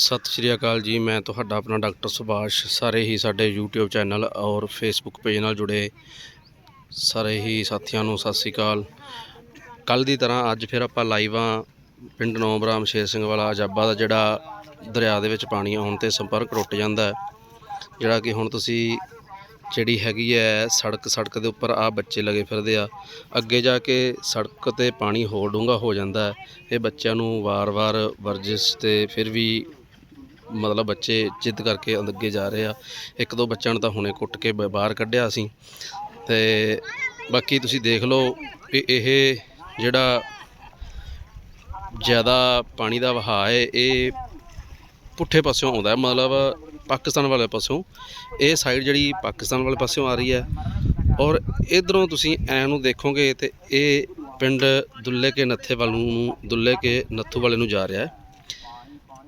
ਸਤਿ ਸ਼੍ਰੀ ਅਕਾਲ ਜੀ। ਮੈਂ ਤੁਹਾਡਾ ਆਪਣਾ ਡਾਕਟਰ ਸੁਭਾਸ਼ ਸਾਰੇ ਹੀ ਸਾਡੇ YouTube ਚੈਨਲ ਔਰ Facebook ਪੇਜ ਨਾਲ ਜੁੜੇ ਸਾਰੇ ਹੀ ਸਾਥੀਆਂ ਨੂੰ ਸਤਿ ਸ਼੍ਰੀ ਅਕਾਲ। ਕੱਲ ਦੀ ਤਰ੍ਹਾਂ ਅੱਜ ਫਿਰ ਆਪਾਂ ਲਾਈਵ ਆ ਪਿੰਡ ਨੌਬਰਾਮ ਸ਼ੇਰ ਸਿੰਘ ਵਾਲਾ ਅਜਾਬਾ ਦਾ, ਜਿਹੜਾ ਦਰਿਆ ਦੇ ਵਿੱਚ ਪਾਣੀ ਆਉਣ ਤੇ ਸੰਪਰਕ ਟੁੱਟ ਜਾਂਦਾ ਜਿਹੜਾ ਕਿ ਹੁਣ ਤੁਸੀਂ ਜਿਹੜੀ ਹੈਗੀ ਹੈ ਸੜਕ ਸੜਕ ਦੇ ਉੱਪਰ ਆ ਬੱਚੇ ਲਗੇ ਫਿਰਦੇ ਆ। ਅੱਗੇ ਜਾ ਕੇ ਸੜਕ ਤੇ ਪਾਣੀ ਹੋਰ ਡੂੰਘਾ ਹੋ ਜਾਂਦਾ ਇਹ ਬੱਚਿਆਂ ਨੂੰ ਵਾਰ-ਵਾਰ ਵਰਜਿਸ਼ ਤੇ ਫਿਰ ਵੀ ਮਤਲਬ ਬੱਚੇ ਜਿੱਦ ਕਰਕੇ ਅੱਗੇ ਜਾ ਰਹੇ ਆ। ਇੱਕ ਦੋ ਬੱਚਿਆਂ ਨੂੰ ਤਾਂ ਹੁਣੇ ਕੁੱਟ ਕੇ ਬ- ਬਾਹਰ ਕੱਢਿਆ ਅਸੀਂ ਤੇ ਬਾਕੀ ਤੁਸੀਂ ਦੇਖ ਲਓ ਵੀ ਇਹ ਜਿਹੜਾ ਜ਼ਿਆਦਾ ਪਾਣੀ ਦਾ ਵਹਾਅ ਹੈ, ਇਹ ਪੁੱਠੇ ਪਾਸਿਓਂ ਆਉਂਦਾ ਹੈ। ਮਤਲਬ ਪਾਕਿਸਤਾਨ ਵਾਲੇ ਪਾਸਿਓਂ। ਇਹ ਸਾਈਡ ਜਿਹੜੀ ਪਾਕਿਸਤਾਨ ਵਾਲੇ ਪਾਸਿਓਂ ਆ ਰਹੀ ਹੈ। ਔਰ ਇਧਰੋਂ ਤੁਸੀਂ ਐਂ ਨੂੰ ਦੇਖੋਗੇ ਤੇ ਇਹ ਪਿੰਡ ਦੁੱਲੇ ਕੇ ਨੱਥੇ ਵੱਲ ਨੂੰ, ਦੁੱਲੇ ਕੇ ਨੱਥੂ ਵਾਲੇ ਨੂੰ ਜਾ ਰਿਹਾ ਹੈ।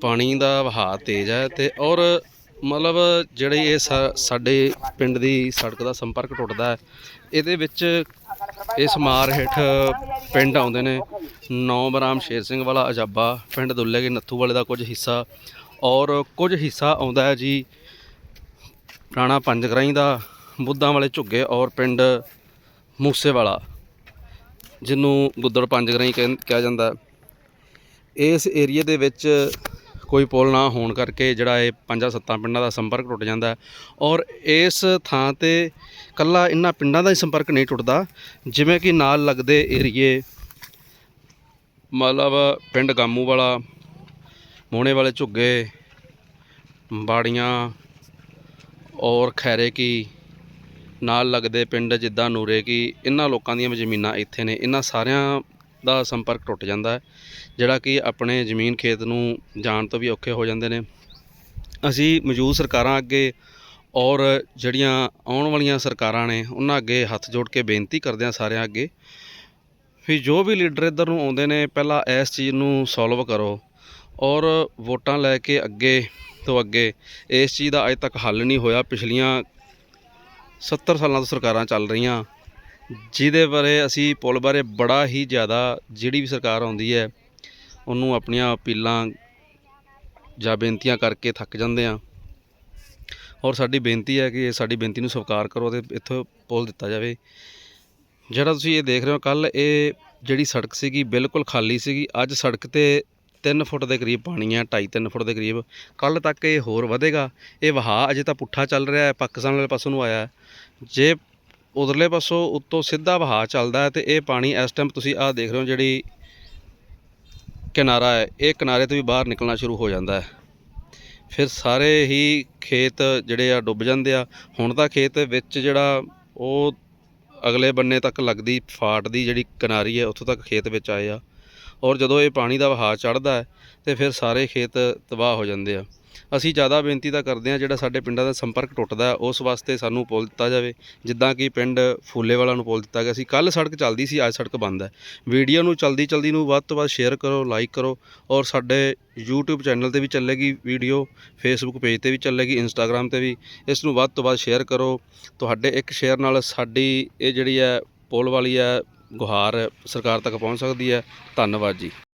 ਪਾਣੀ ਦਾ ਵਹਾਅ ਤੇਜ਼ ਹੈ ਤੇ ਔਰ ਮਤਲਬ ਜਿਹੜੇ ਇਹ ਸਾ- ਸਾਡੇ ਪਿੰਡ ਦੀ ਸੜਕ ਦਾ ਸੰਪਰਕ ਟੁੱਟਦਾ ਹੈ, ਇਹਦੇ ਵਿੱਚ ਇਸ ਮਾਰ ਹੇਠ ਪਿੰਡ ਆਉਂਦੇ ਨੇ ਨੌ ਬਰਾਮ ਸ਼ੇਰ ਸਿੰਘ ਵਾਲਾ, ਅਜਾਬਾ ਪਿੰਡ ਦੁੱਲੇ ਕੇ ਨੱਥੂ ਵਾਲੇ ਦਾ ਕੁਝ ਹਿੱਸਾ ਔਰ ਕੁਝ ਹਿੱਸਾ ਆਉਂਦਾ ਹੈ ਜੀ ਪੁਰਾਣਾ ਪੰਜਗਰਾਈ ਦਾ ਬੁੱਧਾਂ ਵਾਲੇ ਝੁੱਗੇ ਔਰ ਪਿੰਡ ਮੂਸੇ ਵਾਲਾ, ਜਿਹਨੂੰ ਗੁੱਦੜ ਪੰਜਗਰਾਈ ਕਹਿ- ਕਿਹਾ ਜਾਂਦਾ ਇਸ ਏਰੀਏ ਦੇ ਵਿੱਚ ਕੋਈ ਪੁਲ ਨਾ ਹੋਣ ਕਰਕੇ ਜਿਹੜਾ ਇਹ ਪੰਜਾਂ ਸੱਤਾਂ ਪਿੰਡਾਂ ਦਾ ਸੰਪਰਕ ਟੁੱਟ ਜਾਂਦਾ ਔਰ ਇਸ ਥਾਂ ਤੇ ਕੱਲਾ ਇਹਨਾਂ ਪਿੰਡਾਂ ਦਾ ਹੀ ਸੰਪਰਕ ਨਹੀਂ ਟੁੱਟਦਾ, ਜਿਵੇਂ ਕਿ ਨਾਲ ਲੱਗਦੇ ਏਰੀਏ ਮਤਲਬ ਪਿੰਡ ਗਾਮੂ ਵਾਲਾ ਮੋਹਣੇ ਵਾਲੇ ਝੁੱਗੇ, ਬਾੜੀਆਂ ਔਰ ਖੈਰੇ ਕੀ ਨਾਲ ਲੱਗਦੇ ਪਿੰਡ ਜਿੱਦਾਂ ਨੂਰੇ ਕੀ ਇਹਨਾਂ ਲੋਕਾਂ ਦੀਆਂ ਵੀ ਜ਼ਮੀਨਾਂ ਇੱਥੇ ਨੇ। ਇਹਨਾਂ ਸਾਰਿਆਂ ਦਾ ਸੰਪਰਕ ਟੁੱਟ ਜਾਂਦਾ ਹੈ, ਜਿਹੜਾ ਕਿ ਆਪਣੇ ਜ਼ਮੀਨ ਖੇਤ ਨੂੰ ਜਾਣ ਤੋਂ ਵੀ ਔਖੇ ਹੋ ਜਾਂਦੇ ਨੇ। ਅਸੀਂ ਮੌਜੂਦ ਸਰਕਾਰਾਂ ਅੱਗੇ ਔਰ ਜਿਹੜੀਆਂ ਆਉਣ ਵਾਲੀਆਂ ਸਰਕਾਰਾਂ ਨੇ, ਉਹਨਾਂ ਅੱਗੇ ਹੱਥ ਜੋੜ ਕੇ ਬੇਨਤੀ ਕਰਦੇ ਹਾਂ ਸਾਰਿਆਂ ਅੱਗੇ ਵੀ ਜੋ ਵੀ ਲੀਡਰ ਇੱਧਰ ਨੂੰ ਆਉਂਦੇ ਨੇ, ਪਹਿਲਾਂ ਇਸ ਚੀਜ਼ ਨੂੰ ਸੋਲਵ ਕਰੋ ਔਰ ਵੋਟਾਂ ਲੈ ਕੇ ਅੱਗੇ ਤੋਂ ਅੱਗੇ ਇਸ ਚੀਜ਼ ਦਾ ਅਜੇ ਤੱਕ ਹੱਲ ਨਹੀਂ ਹੋਇਆ। ਪਿਛਲੀਆਂ 70 ਸਾਲਾਂ ਤੋਂ ਸਰਕਾਰਾਂ ਚੱਲ ਰਹੀਆਂ। ਜਿਹਦੇ ਬਾਰੇ ਅਸੀਂ ਪੁਲ ਬਾਰੇ ਬੜਾ ਹੀ ਜ਼ਿਆਦਾ ਜਿਹੜੀ ਵੀ ਸਰਕਾਰ ਆਉਂਦੀ ਹੈ, ਉਹਨੂੰ ਆਪਣੀਆਂ ਅਪੀਲਾਂ ਜਾਂ ਬੇਨਤੀਆਂ ਕਰਕੇ ਥੱਕ ਜਾਂਦੇ ਆ ਔਰ ਸਾਡੀ ਬੇਨਤੀ ਹੈ ਕਿ ਸਾਡੀ ਬੇਨਤੀ ਨੂੰ ਸਵੀਕਾਰ ਕਰੋ ਤੇ ਇੱਥੋਂ ਪੁਲ ਦਿੱਤਾ ਜਾਵੇ। ਜਿਹੜਾ ਤੁਸੀਂ ਇਹ ਦੇਖ ਰਹੇ ਹੋ ਕੱਲ ਇਹ ਜਿਹੜੀ ਸੜਕ ਸੀਗੀ ਬਿਲਕੁਲ ਖਾਲੀ ਸੀਗੀ। ਅੱਜ ਸੜਕ ਤੇ 3 ਫੁੱਟ ਦੇ ਕਰੀਬ ਪਾਣੀ ਹੈ 2.5 3 ਫੁੱਟ ਦੇ ਕਰੀਬ। ਕੱਲ ਤੱਕ ਇਹ ਹੋਰ ਵਧੇਗਾ। ਇਹ ਵਹਾਅ ਅਜੇ ਤਾਂ ਪੁੱਠਾ ਚੱਲ ਰਿਹਾ ਹੈ, ਪਾਕਿਸਤਾਨ ਵਾਲੇ ਪਾਸੋਂ ਨੂੰ ਆਇਆ ਜੇ ਉਧਰਲੇ ਪਾਸੋਂ ਉੱਤੋਂ ਸਿੱਧਾ ਵਹਾਅ ਚੱਲਦਾ ਹੈ ਤੇ ਇਹ ਪਾਣੀ ਇਸ ਟਾਈਮ ਤੁਸੀਂ ਆਹ ਦੇਖ ਰਹੇ ਹੋ ਜਿਹੜੀ ਕਿਨਾਰਾ ਹੈ, ਇਹ ਕਿਨਾਰੇ ਤੋਂ ਵੀ ਬਾਹਰ ਨਿਕਲਣਾ ਸ਼ੁਰੂ ਹੋ ਜਾਂਦਾ ਹੈ। ਫਿਰ ਸਾਰੇ ਹੀ ਖੇਤ ਜਿਹੜੇ ਆ ਡੁੱਬ ਜਾਂਦੇ ਆ। ਹੁਣ ਤਾਂ ਖੇਤ ਵਿੱਚ ਜਿਹੜਾ ਉਹ ਅਗਲੇ ਬੰਨੇ ਤੱਕ ਲੱਗਦੀ ਫਾਟ ਦੀ ਜਿਹੜੀ ਕਿਨਾਰੀ ਹੈ, ਉੱਥੋਂ ਤੱਕ ਖੇਤ ਵਿੱਚ ਆਏ ਆ। ਔਰ ਜਦੋਂ ਇਹ ਪਾਣੀ ਦਾ ਵਹਾਅ ਚੜ੍ਹਦਾ ਹੈ ਤੇ ਫਿਰ ਸਾਰੇ ਖੇਤ ਤਬਾਹ ਹੋ ਜਾਂਦੇ ਆ। ਅਸੀਂ ਜ਼ਿਆਦਾ ਬੇਨਤੀ ਤਾਂ ਕਰਦੇ ਹਾਂ ਜਿਹੜਾ ਸਾਡੇ ਪਿੰਡਾਂ ਦਾ ਸੰਪਰਕ ਟੁੱਟਦਾ ਉਸ ਵਾਸਤੇ ਸਾਨੂੰ ਪੁਲ ਦਿੱਤਾ ਜਾਵੇ। ਜਿੱਦਾਂ ਕਿ ਪਿੰਡ ਫੂਲੇ ਫੂਲੇਵਾਲਾ ਨੂੰ ਪੁਲ ਦਿੱਤਾ ਗਿਆ ਸੀ। ਕੱਲ ਸੜਕ ਚੱਲਦੀ ਸੀ, ਅੱਜ ਸੜਕ ਬੰਦ ਹੈ। ਵੀਡੀਓ ਨੂੰ ਚਲਦੀ ਚਲਦੀ ਨੂੰ ਵੱਧ ਤੋਂ ਵੱਧ ਸ਼ੇਅਰ ਕਰੋ ਲਾਈਕ ਕਰੋ ਔਰ ਸਾਡੇ YouTube ਚੈਨਲ ਤੇ ਵੀ ਚੱਲੇਗੀ ਵੀਡੀਓ, Facebook ਪੇਜ ਤੇ ਵੀ ਚੱਲੇਗੀ, Instagram ਤੇ ਵੀ। ਇਸ ਨੂੰ ਵੱਧ ਤੋਂ ਵੱਧ ਸ਼ੇਅਰ ਕਰੋ। ਤੁਹਾਡੇ ਇੱਕ ਸ਼ੇਅਰ ਨਾਲ ਸਾਡੀ ਇਹ ਜਿਹੜੀ ਹੈ ਪੁਲ ਵਾਲੀ ਹੈ, ਗੁਹਾਰ ਸਰਕਾਰ ਤੱਕ ਪਹੁੰਚ ਸਕਦੀ ਹੈ। ਧੰਨਵਾਦ ਜੀ।